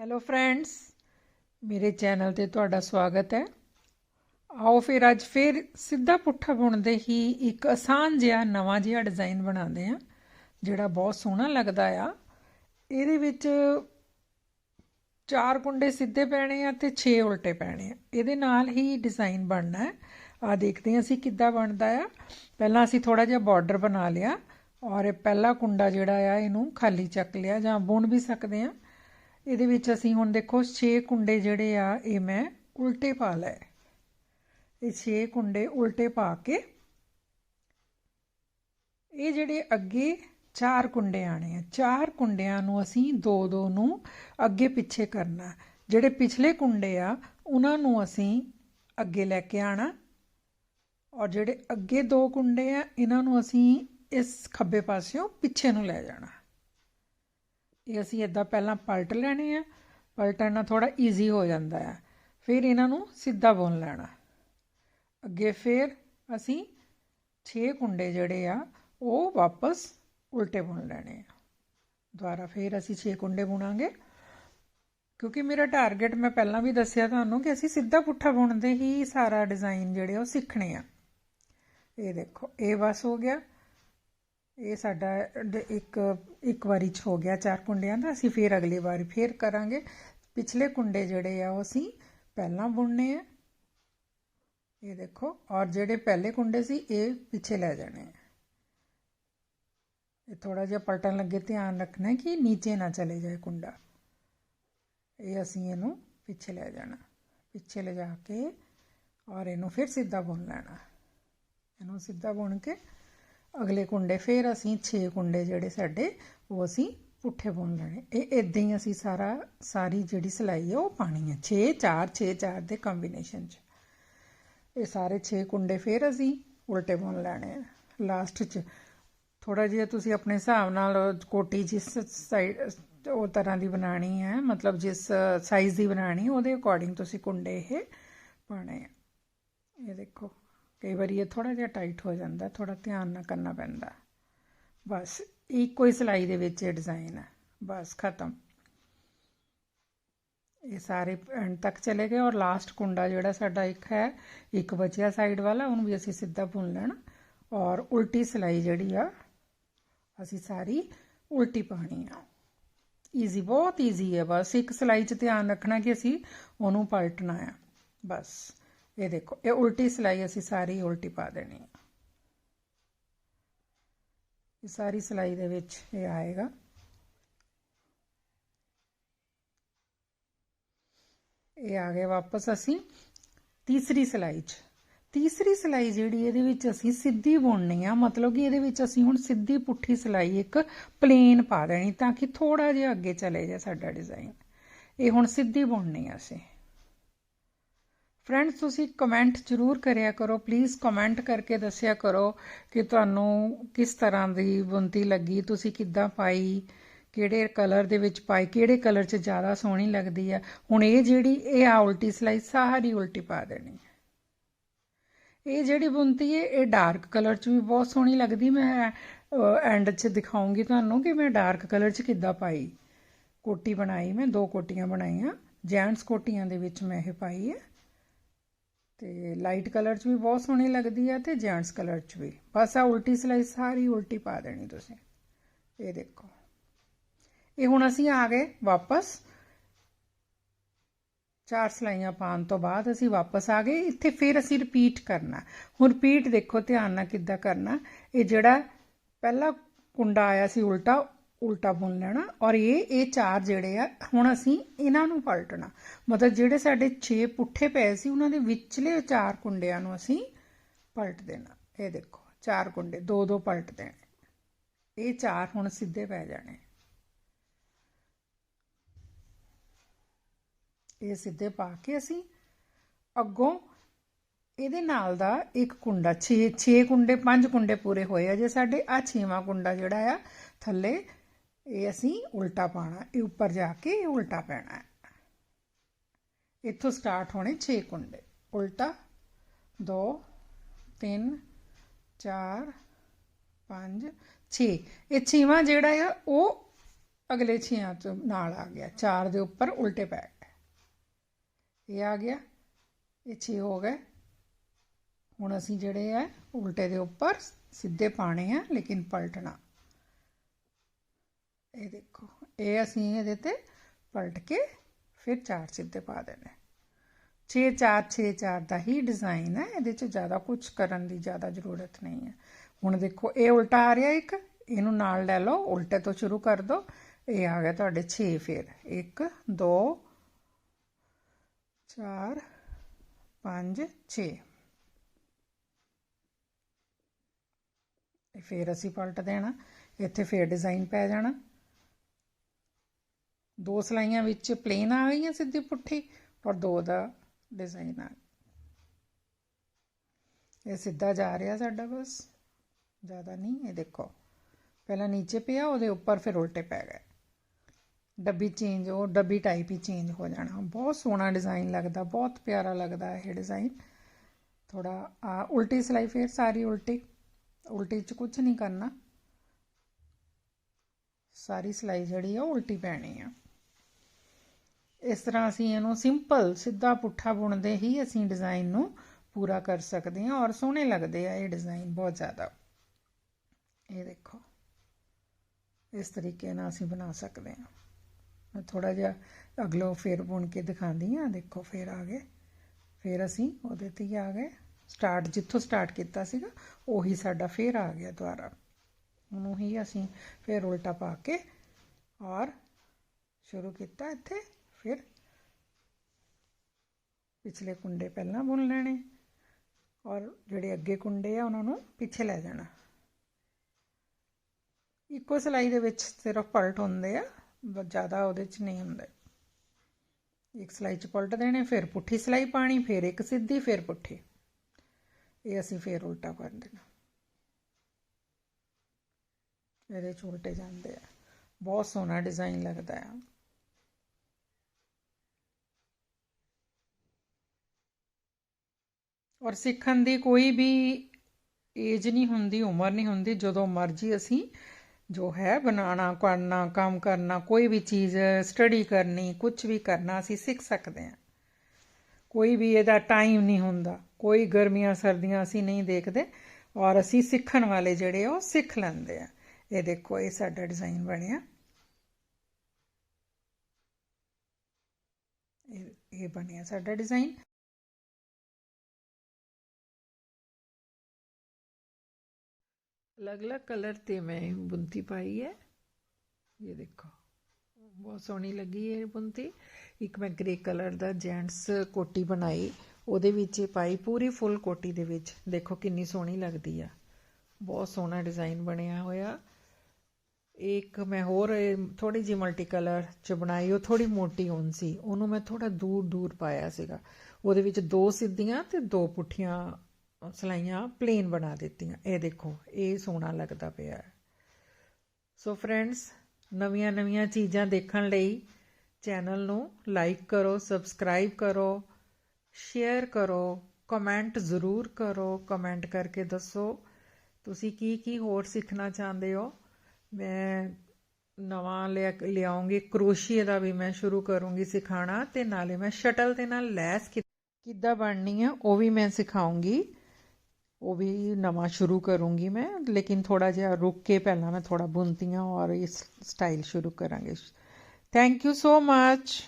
Hello friends ਮੇਰੇ channel ਤੇ ਤੁਹਾਡਾ ਸਵਾਗਤ ਹੈ। ਆਓ ਫਿਰ ਅੱਜ ਫਿਰ ਸਿੱਧਾ ਪੁੱਠਾ ਬੁਣਦੇ ਹੀ ਇੱਕ ਆਸਾਨ ਜਿਹਾ ਨਵਾਂ ਜਿਹਾ ਡਿਜ਼ਾਈਨ ਬਣਾਉਂਦੇ ਆ ਜਿਹੜਾ ਬਹੁਤ ਸੋਹਣਾ ਲੱਗਦਾ ਆ। ਇਹਦੇ ਵਿੱਚ ਚਾਰ ਕੁੰਡੇ ਸਿੱਧੇ ਪੈਣੇ ਆ ਤੇ 6 ਉਲਟੇ ਪੈਣੇ ਆ। ਇਹਦੇ ਨਾਲ ਹੀ ਡਿਜ਼ਾਈਨ ਬਣਨਾ ਹੈ। ਆ ਦੇਖਦੇ ਹਾਂ ਅਸੀਂ ਕਿੱਦਾਂ ਬਣਦਾ ਆ। ਪਹਿਲਾਂ ਅਸੀਂ ਥੋੜਾ ਜਿਹਾ ਬਾਰਡਰ ਬਣਾ ਲਿਆ ਔਰ ਇਹ ਪਹਿਲਾ ਕੁੰਡਾ ਜਿਹੜਾ ਆ, ਇਹਨੂੰ ਖਾਲੀ ਚੱਕ ਲਿਆ ਜਾਂ ਬੁਣ ਵੀ ਸਕਦੇ ਆ ਇਹਦੇ ਵਿੱਚ ਅਸੀਂ ਹੁਣ ਦੇਖੋ 6 ਕੁੰਡੇ ਜਿਹੜੇ ਆ, ਇਹ ਮੈਂ ਉਲਟੇ ਪਾ ਲਏ। ਇਹ 6 ਕੁੰਡੇ ਉਲਟੇ ਪਾ ਕੇ ਇਹ ਜਿਹੜੇ ਅੱਗੇ ਚਾਰ ਕੁੰਡੇ ਆਣੇ ਆ, ਚਾਰ ਕੁੰਡਿਆਂ ਨੂੰ ਅਸੀਂ ਦੋ ਦੋ ਨੂੰ ਅੱਗੇ ਪਿੱਛੇ ਕਰਨਾ। ਜਿਹੜੇ ਪਿਛਲੇ ਕੁੰਡੇ ਆ, ਉਹਨਾਂ ਨੂੰ ਅਸੀਂ ਅੱਗੇ ਲੈ ਕੇ ਆਣਾ ਔਰ ਜਿਹੜੇ ਅੱਗੇ ਦੋ ਕੁੰਡੇ ਆ, ਇਹਨਾਂ ਨੂੰ ਅਸੀਂ ਇਸ ਖੱਬੇ ਪਾਸਿਓਂ ਪਿੱਛੇ ਨੂੰ ਲੈ ਜਾਣਾ। ਇਹ ਅਸੀਂ ਇਦਾਂ ਪਹਿਲਾਂ ਪਲਟ ਲੈਣੇ ਆ, ਪਲਟਣਾ ਨਾਲ ਥੋੜਾ ਈਜ਼ੀ ਹੋ ਜਾਂਦਾ ਆ। ਫਿਰ ਇਹਨਾਂ ਨੂੰ ਸਿੱਧਾ ਬੁਣ ਲੈਣਾ। ਅੱਗੇ ਫਿਰ ਅਸੀਂ 6 ਕੁੰਡੇ ਜਿਹੜੇ ਆ, ਉਹ ਵਾਪਸ ਉਲਟੇ ਬੁਣ ਲੈਣੇ ਆ। ਦੁਬਾਰਾ ਫਿਰ ਅਸੀਂ 6 ਕੁੰਡੇ ਬੁਣਾਂਗੇ। ਕਿਉਂਕਿ ਮੇਰਾ ਟਾਰਗੇਟ ਮੈਂ ਪਹਿਲਾਂ ਵੀ ਦੱਸਿਆ ਤੁਹਾਨੂੰ ਕਿ ਅਸੀਂ ਸਿੱਧਾ ਪੁੱਠਾ ਬੁਣਦੇ ਹੀ ਸਾਰਾ ਡਿਜ਼ਾਈਨ ਜਿਹੜੇ ਉਹ ਸਿੱਖਣੇ ਆ। ਇਹ ਦੇਖੋ, ਇਹ ਬਸ ਹੋ ਗਿਆ। ਇਹ ਸਾਡਾ ਇੱਕ ਇੱਕ ਵਾਰੀ ਚ ਹੋ ਗਿਆ ਚਾਰ ਕੁੰਡਿਆਂ ਦਾ, ਅਸੀਂ ਫੇਰ ਅਗਲੀ ਵਾਰੀ ਫੇਰ ਕਰਾਂਗੇ। ਪਿਛਲੇ ਕੁੰਡੇ ਜਿਹੜੇ ਆ, ਉਹ ਅਸੀਂ ਪਹਿਲਾਂ ਬੁਣਨੇ ਆ। ਇਹ ਦੇਖੋ, ਔਰ ਜਿਹੜੇ ਪਹਿਲੇ ਕੁੰਡੇ ਸੀ, ਇਹ ਪਿੱਛੇ ਲੈ ਜਾਣੇ ਆ। ਇਹ ਥੋੜਾ ਜਿਹਾ ਪਲਟਣ ਲੱਗੇ, ਧਿਆਨ ਰੱਖਣਾ ਕਿ ਨੀਚੇ ਨਾ ਚਲੇ ਜਾਏ ਕੁੰਡਾ। ਇਹ ਅਸੀਂ ਇਹਨੂੰ ਪਿੱਛੇ ਲੈ ਜਾਣਾ। ਪਿੱਛੇ ਲਿਜਾ ਕੇ ਔਰ ਇਹਨੂੰ ਫਿਰ ਸਿੱਧਾ ਬੁਣ ਲੈਣਾ। ਇਹਨੂੰ ਸਿੱਧਾ ਬੁਣ ਕੇ ਅਗਲੇ ਕੁੰਡੇ, ਫਿਰ ਅਸੀਂ 6 ਕੁੰਡੇ ਜਿਹੜੇ ਸਾਡੇ, ਉਹ ਅਸੀਂ ਪੁੱਠੇ ਬੁਣ ਲੈਣੇ। ਇਹ ਇਦਾਂ ਹੀ ਅਸੀਂ ਸਾਰਾ, ਸਾਰੀ ਜਿਹੜੀ ਸਿਲਾਈ ਹੈ ਉਹ ਪਾਣੀ ਹੈ 6 4 6 4 ਦੇ ਕੰਬੀਨੇਸ਼ਨ 'ਚ। ਇਹ ਸਾਰੇ 6 ਕੁੰਡੇ ਫਿਰ ਅਸੀਂ ਉਲਟੇ ਬੁਣ ਲੈਣੇ ਆ। ਲਾਸਟ 'ਚ ਥੋੜਾ ਜਿਹਾ ਤੁਸੀਂ ਆਪਣੇ ਹਿਸਾਬ ਨਾਲ ਕੋਟੀ ਜਿਸ ਸਾਈਡ ਉਹ ਤਰ੍ਹਾਂ ਦੀ ਬਣਾਣੀ ਹੈ ਮਤਲਬ ਜਿਸ ਸਾਈਜ਼ ਦੀ ਬਣਾਣੀ ਉਹਦੇ ਅਕੋਰਡਿੰਗ ਤੁਸੀਂ ਕੁੰਡੇ ਇਹ ਪਾਣੇ ਆ। ਇਹ ਦੇਖੋ। ਕਈ ਵਾਰੀ ਇਹ ਥੋੜਾ ਜਿਹਾ ਟਾਈਟ ਹੋ ਜਾਂਦਾ ਥੋੜਾ ਧਿਆਨ ਨਾਲ ਕਰਨਾ ਪੈਂਦਾ। ਬਸ, ਇੱਕੋ ਹੀ ਸਿਲਾਈ ਦੇ ਵਿੱਚ ਇਹ ਡਿਜ਼ਾਈਨ ਹੈ। ਬਸ, ਖਤਮ। ਇਹ ਸਾਰੇ ਐਂਡ ਤੱਕ ਚਲੇ ਗਏ ਔਰ ਲਾਸਟ ਕੁੰਡਾ ਜਿਹੜਾ ਸਾਡਾ ਇੱਕ ਹੈ, ਇੱਕ ਬਚਿਆ ਸਾਈਡ ਵਾਲਾ, ਉਹਨੂੰ ਵੀ ਅਸੀਂ ਸਿੱਧਾ ਬੁਣ ਲੈਣਾ। ਔਰ ਉਲਟੀ ਸਿਲਾਈ ਜਿਹੜੀ ਆ, ਅਸੀਂ ਸਾਰੀ ਉਲਟੀ ਪਾਣੀ ਆ। ਈਜ਼ੀ ਬਹੁਤ ਈਜ਼ੀ ਹੈ। ਬਸ ਇੱਕ ਸਿਲਾਈ 'ਚ ਧਿਆਨ ਰੱਖਣਾ ਕਿ ਅਸੀਂ ਉਹਨੂੰ ਪਲਟਣਾ ਆ। ਬਸ। ਇਹ ਦੇਖੋ, ਇਹ ਉਲਟੀ ਸਿਲਾਈ ਅਸੀਂ ਸਾਰੀ ਉਲਟੀ ਪਾ ਦੇਣੀ ਹੈ। ਇਹ ਸਾਰੀ ਸਿਲਾਈ ਦੇ ਵਿੱਚ ਇਹ ਆਏਗਾ। ਇਹ ਆ ਗਏ ਵਾਪਸ ਅਸੀਂ ਤੀਸਰੀ ਸਿਲਾਈ 'ਚ। ਤੀਸਰੀ ਸਿਲਾਈ ਜਿਹੜੀ, ਇਹਦੇ ਵਿੱਚ ਅਸੀਂ ਸਿੱਧੀ ਬੁਣਨੀ ਆ। ਮਤਲਬ ਕਿ ਇਹਦੇ ਵਿੱਚ ਅਸੀਂ ਹੁਣ ਸਿੱਧੀ ਪੁੱਠੀ ਸਿਲਾਈ ਇੱਕ ਪਲੇਨ ਪਾ ਦੇਣੀ ਤਾਂ ਕਿ ਥੋੜਾ ਜਿਹਾ ਅੱਗੇ ਚਲੇ ਜਾਏ ਸਾਡਾ ਡਿਜ਼ਾਈਨ ਇਹ ਹੁਣ ਸਿੱਧੀ ਬੁਣਨੀ ਆ ਅਸੀਂ। ਫਰੈਂਡਸ ਤੁਸੀਂ ਕਮੈਂਟ ਜ਼ਰੂਰ ਕਰਿਆ ਕਰੋ। ਪਲੀਜ਼ ਕਮੈਂਟ ਕਰਕੇ ਦੱਸਿਆ ਕਰੋ ਕਿ ਤੁਹਾਨੂੰ ਕਿਸ ਤਰ੍ਹਾਂ ਦੀ ਬੁੰਤੀ ਲੱਗੀ, ਤੁਸੀਂ ਕਿੱਦਾਂ ਪਾਈ, ਕਿਹੜੇ ਕਲਰ ਦੇ ਵਿੱਚ ਪਾਈ, ਕਿਹੜੇ ਕਲਰ 'ਚ ਜ਼ਿਆਦਾ ਸੋਹਣੀ ਲੱਗਦੀ ਆ। ਹੁਣ ਇਹ ਜਿਹੜੀ, ਇਹ ਆ ਉਲਟੀ ਸਲਾਈ, ਸਾਰੀ ਉਲਟੀ ਪਾ ਦੇਣੀ ਇਹ ਜਿਹੜੀ ਬੁੰਤੀ ਹੈ ਇਹ ਡਾਰਕ ਕਲਰ 'ਚ ਵੀ ਬਹੁਤ ਸੋਹਣੀ ਲੱਗਦੀ। ਮੈਂ ਐਂਡ 'ਚ ਦਿਖਾਉਂਗੀ ਤੁਹਾਨੂੰ ਕਿ ਮੈਂ ਡਾਰਕ ਕਲਰ 'ਚ ਕਿੱਦਾਂ ਪਾਈ। ਕੋਟੀ ਬਣਾਈ, ਮੈਂ ਦੋ ਕੋਟੀਆਂ ਬਣਾਈਆਂ। ਜੈਂਟਸ ਕੋਟੀਆਂ ਦੇ ਵਿੱਚ ਮੈਂ ਇਹ ਪਾਈ ਹੈ ਤੇ ਲਾਈਟ ਕਲਰ 'ਚ ਵੀ ਬਹੁਤ ਸੋਹਣੀ ਲੱਗਦੀ ਆ ਤੇ ਜੈਂਟਸ ਕਲਰ 'ਚ ਵੀ। ਬਸ ਆ ਉਲਟੀ ਸਲਾਈ ਸਾਰੀ ਉਲਟੀ ਪਾ ਦੇਣੀ ਤੁਸੀਂ। ਇਹ ਦੇਖੋ। ਇਹ ਹੁਣ ਅਸੀਂ ਆ ਗਏ ਵਾਪਸ। ਚਾਰ ਸਲਾਈਆਂ ਪਾਉਣ ਤੋਂ ਬਾਅਦ ਅਸੀਂ ਵਾਪਸ ਆ ਗਏ। ਇੱਥੇ ਫਿਰ ਅਸੀਂ ਰਿਪੀਟ ਕਰਨਾ। ਹੁਣ ਰਿਪੀਟ ਦੇਖੋ ਧਿਆਨ ਨਾਲ ਕਿੱਦਾਂ ਕਰਨਾ। ਇਹ ਜਿਹੜਾ ਪਹਿਲਾ ਕੁੰਡਾ ਆਇਆ ਸੀ ਉਲਟਾ ਉਲਟਾ ਬੁਣ ਲੈਣਾ ਔਰ ਇਹ ਇਹ ਚਾਰ ਜਿਹੜੇ ਆ, ਹੁਣ ਅਸੀਂ ਇਹਨਾਂ ਨੂੰ ਪਲਟਣਾ। ਮਤਲਬ ਜਿਹੜੇ ਸਾਡੇ 6 ਪੁੱਠੇ ਪਏ ਸੀ, ਉਹਨਾਂ ਦੇ ਵਿਚਲੇ ਚਾਰ ਕੁੰਡਿਆਂ ਨੂੰ ਅਸੀਂ ਪਲਟ ਦੇਣਾ। ਇਹ ਦੇਖੋ, ਚਾਰ ਕੁੰਡੇ, ਦੋ ਦੋ ਪਲਟ ਦੇਣੇ। ਇਹ ਚਾਰ ਹੁਣ ਸਿੱਧੇ ਪੈ ਜਾਣੇ। ਇਹ ਸਿੱਧੇ ਪਾ ਕੇ ਅਸੀਂ ਅੱਗੋਂ ਇਹਦੇ ਨਾਲ ਦਾ ਇੱਕ ਕੁੰਡਾ 6 6 ਕੁੰਡੇ 5 ਕੁੰਡੇ ਪੂਰੇ ਹੋਏ ਆ। ਜੇ ਸਾਡੇ ਆ ਛੇਵਾਂ ਕੁੰਡਾ ਜਿਹੜਾ ਆ, ਥੱਲੇ ਇਹ ਅਸੀਂ ਉਲਟਾ ਪਾਣਾ ਇਹ ਉੱਪਰ ਜਾ ਕੇ ਇਹ ਉਲਟਾ ਪੈਣਾ ਹੈ। ਇੱਥੋਂ ਸਟਾਰਟ ਹੋਣੇ 6 ਕੁੰਡੇ। ਉਲਟਾ 2 3 4 5 6 ਇਹ ਛੇਵਾਂ ਜਿਹੜਾ ਆ, ਉਹ ਅਗਲੇ ਛੇਆਂ ਤੋਂ ਨਾਲ ਆ ਗਿਆ। ਚਾਰ ਦੇ ਉੱਪਰ ਉਲਟੇ ਪੈ ਗਏ। ਇਹ ਆ ਗਿਆ। ਇਹ ਛੇ ਹੋ ਗਏ। ਹੁਣ ਅਸੀਂ ਜਿਹੜੇ ਆ, ਉਲਟੇ ਦੇ ਉੱਪਰ ਸਿੱਧੇ ਪਾਣੇ ਆ, ਲੇਕਿਨ ਪਲਟਣਾ। ਇਹ ਦੇਖੋ, ਇਹ ਅਸੀਂ ਇਹਦੇ ਤੇ ਪਲਟ ਕੇ ਫਿਰ ਚਾਰ ਸਿੱਧੇ ਪਾ ਦੇਣੇ। 6 4 6 4 ਦਾ ਹੀ ਡਿਜ਼ਾਈਨ ਹੈ, ਇਹਦੇ ਚ ਜ਼ਿਆਦਾ ਕੁਝ ਕਰਨ ਦੀ ਜ਼ਿਆਦਾ ਜ਼ਰੂਰਤ ਨਹੀਂ ਹੈ। ਹੁਣ ਦੇਖੋ, ਇਹ ਉਲਟਾ ਆ ਰਿਹਾ ਇੱਕ, ਇਹਨੂੰ ਨਾਲ ਲੈ ਲਓ, ਉਲਟੇ ਤੋਂ ਸ਼ੁਰੂ ਕਰ ਦਿਓ ਇਹ ਆ ਗਿਆ ਤੁਹਾਡੇ 6 ਫਿਰ। 1 2 4 5 6 ਇਹ ਫਿਰ ਅਸੀਂ ਪਲਟ ਦੇਣਾ, ਇੱਥੇ ਫਿਰ ਡਿਜ਼ਾਈਨ ਪੈ ਜਾਣਾ। ਦੋ ਸਲਾਈਆਂ ਵਿੱਚ ਪਲੇਨ ਆ ਗਈਆਂ ਸਿੱਧੀ ਪੁੱਠੀ ਔਰ ਦੋ ਦਾ ਡਿਜ਼ਾਈਨ ਆ ਇਹ ਸਿੱਧਾ ਜਾ ਰਿਹਾ ਸਾਡਾ ਬਸ, ਜ਼ਿਆਦਾ ਨਹੀਂ, ਇਹ ਦੇਖੋ। ਪਹਿਲਾਂ ਨੀਚੇ ਪਿਆ, ਉਹਦੇ ਉੱਪਰ ਫਿਰ ਉਲਟੇ ਪੈ ਗਏ। ਡੱਬੀ ਚੇਂਜ ਉਹ ਡੱਬੀ ਟਾਈਪ ਹੀ ਚੇਂਜ ਹੋ ਜਾਣਾ। ਬਹੁਤ ਸੋਹਣਾ ਡਿਜ਼ਾਈਨ ਲੱਗਦਾ, ਬਹੁਤ ਪਿਆਰਾ ਲੱਗਦਾ ਇਹ ਡਿਜ਼ਾਈਨ ਥੋੜਾ ਆ ਉਲਟੀ ਸਲਾਈ ਫਿਰ ਸਾਰੀ ਉਲਟੀ। ਉਲਟੀ ਚ ਕੁਝ ਨਹੀਂ ਕਰਨਾ। ਸਾਰੀ ਸਲਾਈ ਜਿਹੜੀ ਆ ਉਲਟੀ ਪੈਣੀ ਆ। ਇਸ ਤਰ੍ਹਾਂ ਅਸੀਂ ਇਹਨੂੰ ਸਿੰਪਲ ਸਿੱਧਾ ਪੁੱਠਾ ਬੁਣਦੇ ਹੀ ਅਸੀਂ ਡਿਜ਼ਾਈਨ ਨੂੰ ਪੂਰਾ ਕਰ ਸਕਦੇ ਹਾਂ ਔਰ ਸੋਹਣੇ ਲੱਗਦੇ ਆ ਇਹ ਡਿਜ਼ਾਈਨ ਬਹੁਤ ਜ਼ਿਆਦਾ। ਇਹ ਦੇਖੋ, ਇਸ ਤਰੀਕੇ ਨਾਲ ਅਸੀਂ ਬਣਾ ਸਕਦੇ ਹਾਂ। ਮੈਂ ਥੋੜਾ ਜਿਹਾ ਅਗਲੋ ਫੇਰ ਬੁਣ ਕੇ ਦਿਖਾਉਂਦੀ ਹਾਂ। ਦੇਖੋ, ਫੇਰ ਆ ਗਏ। ਫੇਰ ਅਸੀਂ ਉਹਦੇ ਤੇ ਹੀ ਆ ਗਏ। ਸਟਾਰਟ ਜਿੱਥੋਂ ਸਟਾਰਟ ਕੀਤਾ ਸੀਗਾ, ਉਹੀ ਸਾਡਾ ਫੇਰ ਆ ਗਿਆ ਦੁਬਾਰਾ। ਉਹਨੂੰ ਹੀ ਅਸੀਂ ਫੇਰ ਉਲਟਾ ਪਾ ਕੇ ਔਰ ਸ਼ੁਰੂ ਕੀਤਾ ਇੱਥੇ। ਫਿਰ ਪਿਛਲੇ ਕੁੰਡੇ ਪਹਿਲਾਂ ਬੁਣ ਲੈਣੇ ਔਰ ਜਿਹੜੇ ਅੱਗੇ ਕੁੰਡੇ ਆ ਉਹਨਾਂ ਨੂੰ ਪਿੱਛੇ ਲੈ ਜਾਣਾ। ਇੱਕੋ ਸਿਲਾਈ ਦੇ ਵਿੱਚ ਸਿਰਫ ਪਲਟ ਹੁੰਦੇ ਆ ਜ਼ਿਆਦਾ ਉਹਦੇ 'ਚ ਨਹੀਂ ਹੁੰਦੇ। ਇੱਕ ਸਿਲਾਈ 'ਚ ਪਲਟ ਦੇਣੇ, ਫਿਰ ਪੁੱਠੀ ਸਿਲਾਈ ਪਾਣੀ, ਫਿਰ ਇੱਕ ਸਿੱਧੀ, ਫਿਰ ਪੁੱਠੀ। ਇਹ ਅਸੀਂ ਫਿਰ ਉਲਟਾ ਕਰ ਦੇਣਾ। ਇਹਦੇ 'ਚ ਉਲਟੇ ਜਾਂਦੇ ਆ। ਬਹੁਤ ਸੋਹਣਾ ਡਿਜ਼ਾਈਨ ਲੱਗਦਾ ਆ। ਔਰ ਸਿੱਖਣ ਦੀ ਕੋਈ ਵੀ ਏਜ ਨਹੀਂ ਹੁੰਦੀ, ਉਮਰ ਨਹੀਂ ਹੁੰਦੀ, ਜਦੋਂ ਮਰਜ਼ੀ ਅਸੀਂ ਜੋ ਹੈ ਬਣਾਉਣਾ, ਕਰਨਾ, ਕੰਮ ਕਰਨਾ, ਕੋਈ ਵੀ ਚੀਜ਼ ਸਟੱਡੀ ਕਰਨੀ ਕੁਝ ਵੀ ਕਰਨਾ, ਅਸੀਂ ਸਿੱਖ ਸਕਦੇ ਹਾਂ। ਕੋਈ ਵੀ ਇਹਦਾ ਟਾਈਮ ਨਹੀਂ ਹੁੰਦਾ, ਕੋਈ ਗਰਮੀਆਂ, ਸਰਦੀਆਂ ਅਸੀਂ ਨਹੀਂ ਦੇਖਦੇ ਔਰ ਅਸੀਂ ਸਿੱਖਣ ਵਾਲੇ ਜਿਹੜੇ ਉਹ ਸਿੱਖ ਲੈਂਦੇ ਆ। ਇਹ ਦੇਖੋ, ਇਹ ਸਾਡਾ ਡਿਜ਼ਾਈਨ ਬਣਿਆ। ਇਹ ਬਣਿਆ ਸਾਡਾ ਡਿਜ਼ਾਈਨ ਅਲੱਗ-ਅਲੱਗ ਕਲਰ ਤੇ ਮੈਂ ਬੁੰਤੀ ਪਾਈ ਹੈ। ਇਹ ਦੇਖੋ, ਬਹੁਤ ਸੋਹਣੀ ਲੱਗੀ ਇਹ ਬੁੰਤੀ ਇੱਕ ਮੈਂ ਗ੍ਰੇ ਕਲਰ ਦਾ ਜੈਂਟਸ ਕੋਟੀ ਬਣਾਈ, ਉਹਦੇ ਵਿੱਚ ਇਹ ਪਾਈ ਪੂਰੀ ਫੁੱਲ ਕੋਟੀ ਦੇ ਵਿੱਚ। ਦੇਖੋ ਕਿੰਨੀ ਸੋਹਣੀ ਲੱਗਦੀ ਆ। ਬਹੁਤ ਸੋਹਣਾ ਡਿਜ਼ਾਈਨ ਬਣਿਆ ਹੋਇਆ। ਇੱਕ ਮੈਂ ਹੋਰ ਥੋੜੀ ਜਿਹੀ ਮਲਟੀ ਕਲਰ ਚ ਬਣਾਈ, ਉਹ ਥੋੜੀ ਮੋਟੀ ਹੋਣ ਸੀ। ਉਹਨੂੰ ਮੈਂ ਥੋੜਾ ਦੂਰ ਦੂਰ ਪਾਇਆ ਸੀਗਾ। ਉਹਦੇ ਵਿੱਚ ਦੋ ਸਿੱਧੀਆਂ ਤੇ ਦੋ ਪੁੱਠੀਆਂ ਸਲਾਈਆਂ ਪਲੇਨ ਬਣਾ ਦਿੱਤੀਆਂ। ਇਹ ਦੇਖੋ, ਇਹ ਸੋਹਣਾ ਲੱਗਦਾ ਪਿਆ ਸੋ ਫਰੈਂਡਸ ਨਵੀਆਂ ਨਵੀਆਂ ਚੀਜ਼ਾਂ ਦੇਖਣ ਲਈ ਚੈਨਲ ਨੂੰ ਲਾਈਕ ਕਰੋ ਸਬਸਕ੍ਰਾਈਬ ਕਰੋ ਸ਼ੇਅਰ ਕਰੋ ਕਮੈਂਟ ਜ਼ਰੂਰ ਕਰੋ। ਕਮੈਂਟ ਕਰਕੇ ਦੱਸੋ, ਤੁਸੀਂ ਕੀ ਕੀ ਹੋਰ ਸਿੱਖਣਾ ਚਾਹੁੰਦੇ ਹੋ? ਮੈਂ ਨਵਾਂ ਲਿਆਉਂਗੀ, ਕਰੋਸ਼ੀਏ ਦਾ ਵੀ ਮੈਂ ਸ਼ੁਰੂ ਕਰੂੰਗੀ ਸਿਖਾਣਾ ਤੇ ਨਾਲੇ ਮੈਂ ਸ਼ਟਲ ਦੇ ਨਾਲ ਲੈਸ ਕਿੱਦਾਂ ਬਣਨੀ ਹੈ ਉਹ ਵੀ ਮੈਂ ਸਿਖਾਉਂਗੀ। ਉਹ ਵੀ ਨਵਾਂ ਸ਼ੁਰੂ ਕਰੂੰਗੀ ਮੈਂ, ਲੇਕਿਨ ਥੋੜਾ ਜਿਹਾ ਰੁਕ ਕੇ ਪਹਿਲਾਂ ਮੈਂ ਥੋੜਾ ਹਾਂ ਔਰ ਇਸ ਸਟਾਈਲ ਸ਼ੁਰੂ ਕਰਾਂਗੇ। Thank you so much